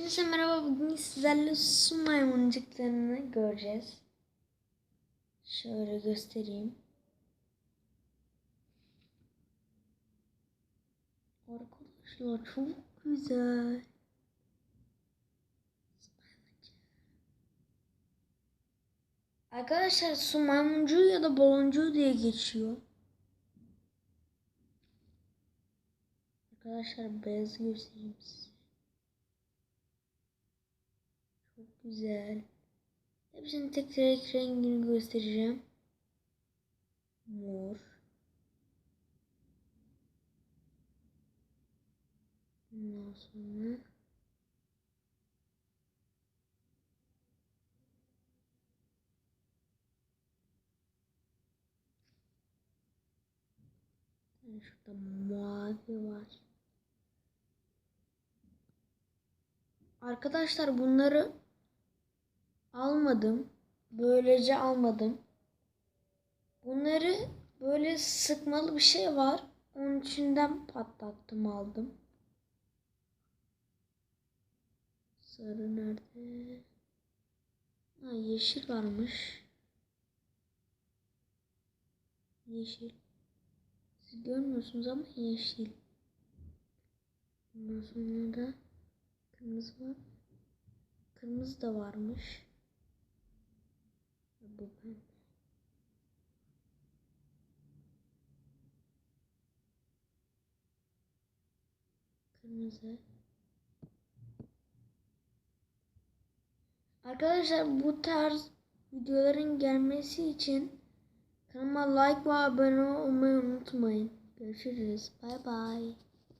Hepinize merhaba. Bugün sizlerle su maymuncuklarını göreceğiz. Şöyle göstereyim. Arkadaşlar çok güzel. Arkadaşlar su maymuncuğu ya da baloncuğu diye geçiyor. Arkadaşlar beyaz göstereyim size. Çok güzel. Hepsinin tek tek rengini göstereceğim. Mor. Ondan sonra Yani şurada mavi var. Arkadaşlar bunları almadım. Böylece almadım. Bunları böyle sıkmalı bir şey var. Onun içinden patlattım aldım. Sarı nerede? Ha, yeşil varmış. Yeşil. Siz görmüyorsunuz ama yeşil. Ondan sonra da kırmızı var. Kırmızı da varmış. Bu ben. Arkadaşlar bu tarz videoların gelmesi için kanalıma like ve abone olmayı unutmayın. Görüşürüz. Bay bay.